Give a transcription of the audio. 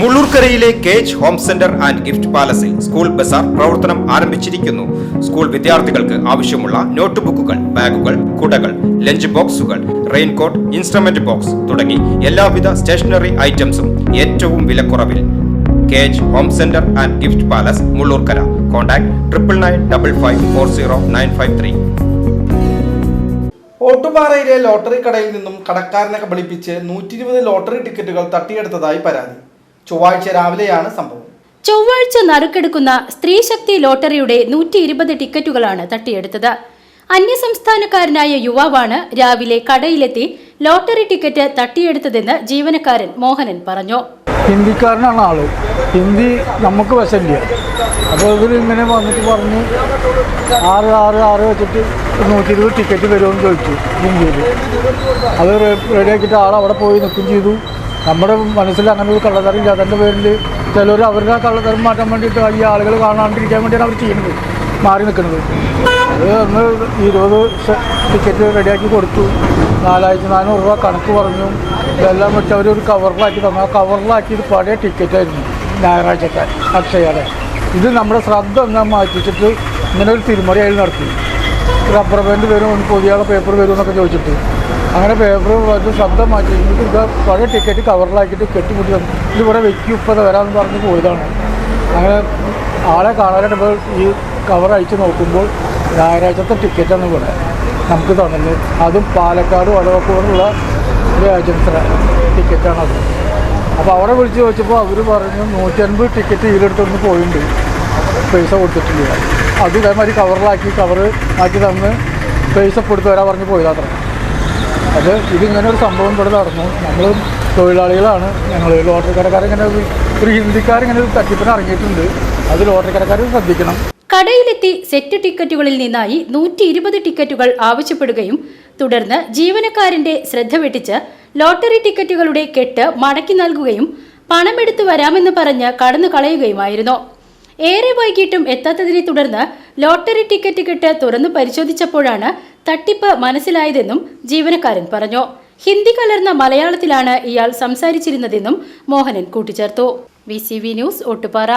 മുള്ളൂർക്കരയിലെ cage home centre and gift പാലസിൽ school Bazar പ്രവർത്തനം ആരംഭിച്ചിരിക്കുന്നു. School വിദ്യാർത്ഥികൾക്ക് ആവശ്യമുള്ള നോട്ട് ബുക്കുകൾ ബാഗുകൾ കുടകൾ ലഞ്ച് ബോക്സുകൾ റെയിൻകോട്ട് ഇൻസ്ട്രുമെന്റ് ബോക്സ് തുടങ്ങി എല്ലാവിധ സ്റ്റേഷനറി ഐറ്റംസും ഏറ്റവും വിലക്കുറവിൽ. Cage home centre and gift palace Mullurkara. Contact triple nine double five four zero nine five three. ഓട്ടുപാറയിലെ lottery കടയിൽ നിന്നും കടക്കാരനെ കബളിപ്പിച്ച് നൂറ്റി ഇരുപത് ലോട്ടറി ടിക്കറ്റുകൾ തട്ടിയെടുത്തതായി പരാതി. ചൊവ്വാഴ്ച രാവിലെയാണ് സംഭവം. ചൊവ്വാഴ്ച നറുക്കെടുക്കുന്ന സ്ത്രീശക്തി ലോട്ടറിയുടെ നൂറ്റി ഇരുപത് ടിക്കറ്റുകളാണ് തട്ടിയെടുത്തത്. അന്യസംസ്ഥാനക്കാരനായ യുവാവാണ് രാവിലെ കടയിലെത്തി ലോട്ടറി ടിക്കറ്റ് തട്ടിയെടുത്തതെന്ന് ജീവനക്കാരൻ മോഹനൻ പറഞ്ഞു. ഹിന്ദിക്കാരനാണ് ആൾ. ഹിന്ദി നമുക്ക് വശമില്ല. അപ്പോൾ ഇവർ ഇങ്ങനെ വന്നിട്ട് പറഞ്ഞു ആറ് ആറ് ആറ് വെച്ചിട്ട് നൂറ്റി ഇരുപത് ടിക്കറ്റ് വരുമെന്ന് ചോദിച്ചു ഹിന്ദിയിൽ അത് റെഡിയാക്കിയിട്ട് ആൾ അവിടെ പോയി നിൽക്കുകയും ചെയ്തു. നമ്മുടെ മനസ്സിൽ അങ്ങനെ ഒരു കള്ളത്തരം ഇല്ല അതിന്റെ പേരിൽ ചിലർ അവരുടെ കള്ളത്തരം മാറ്റാൻ വേണ്ടിയിട്ട് ഈ ആളുകൾ കാണാണ്ടിരിക്കാൻ വേണ്ടിയാണ് അവർ ചെയ്യുന്നത് മാറി നിൽക്കുന്നത്. അത് അന്ന് ഇരുപത് ടിക്കറ്റ് റെഡിയാക്കി കൊടുത്തു. നാലായിരത്തി നാനൂറ് രൂപ കണക്ക് പറഞ്ഞു. ഇതെല്ലാം വെച്ച് അവർ ഒരു കവറിലാക്കി തന്നു. ആ കവറിലാക്കിയത് പഴയ ടിക്കറ്റായിരുന്നു ഞായറാഴ്ചത്തെ അക്ഷയയുടെ. ഇത് നമ്മുടെ ശ്രദ്ധ ഒന്ന് മാറ്റിച്ചിട്ട് ഇങ്ങനെ ഒരു തിരുമറിയായി നടത്തി. റബ്ബർ ബാൻഡ് വരും പുതിയ പേപ്പർ വരും എന്നൊക്കെ ചോദിച്ചിട്ട്. അങ്ങനെ പേപ്പർ വന്ന് ശബ്ദം മാറ്റി. എന്നിട്ട് പഴയ ടിക്കറ്റ് കവറിലാക്കിയിട്ട് കെട്ടിമുട്ടി ഇത് ഇവിടെ വെക്കും ഇപ്പം വരാമെന്ന് പറഞ്ഞ് പോയതാണ്. അങ്ങനെ ആളെ കാണാനായിട്ട് ഈ കവർ അയച്ച് നോക്കുമ്പോൾ ഞായറാഴ്ചത്തെ ടിക്കറ്റാണ് ഇവിടെ. നമുക്ക് തന്നത് അതും പാലക്കാട് വടവക്കൂടുള്ള ഒരു ഏജൻസിയുടെ ടിക്കറ്റാണത് അപ്പോൾ അവിടെ വിളിച്ച് ചോദിച്ചപ്പോൾ അവർ പറഞ്ഞു നൂറ്റൻപത് ടിക്കറ്റ് ഇതിലെടുത്തൊന്ന് പോയിട്ടുണ്ട്. പൈസ കൊടുത്തിട്ടില്ല. അത് ഇതേമാതിരി കവറിലാക്കി കവറ് ആക്കി തന്ന് പൈസ കൊടുത്ത് വരാൻ പറഞ്ഞ് പോയതാത്ര അത് ഇതിങ്ങനെ ഒരു സംഭവം ഇവിടെ നടന്നു. നമ്മൾ തൊഴിലാളികളാണ്. ഞങ്ങൾ ലോട്ടറി കടക്കാരിങ്ങനെ ഒരു ഹിന്ദിക്കാരിങ്ങനെ ഒരു തട്ടിപ്പിന് ഇറങ്ങിയിട്ടുണ്ട്. അത് ലോട്ടറി കടക്കാർ ശ്രദ്ധിക്കണം. കടയിലെത്തി സെറ്റ് ടിക്കറ്റുകളിൽ നിന്നായി നൂറ്റി ഇരുപത് ടിക്കറ്റുകൾ ആവശ്യപ്പെടുകയും തുടർന്ന് ജീവനക്കാരന്റെ ശ്രദ്ധ വെട്ടിച്ച് ലോട്ടറി ടിക്കറ്റുകളുടെ കെട്ട് മടക്കി നൽകുകയും പണമെടുത്തു വരാമെന്ന് പറഞ്ഞ് കടന്നു കളയുകയുമായിരുന്നു ഏറെ വൈകിട്ടും എത്താത്തതിനെ തുടർന്ന് ലോട്ടറി ടിക്കറ്റ് കിട്ട് തുറന്നു പരിശോധിച്ചപ്പോഴാണ് തട്ടിപ്പ് മനസ്സിലായതെന്നും ജീവനക്കാരൻ പറഞ്ഞു. ഹിന്ദി കലർന്ന മലയാളത്തിലാണ് ഇയാൾ സംസാരിച്ചിരുന്നതെന്നും മോഹനൻ കൂട്ടിച്ചേർത്തു. V news Ottupara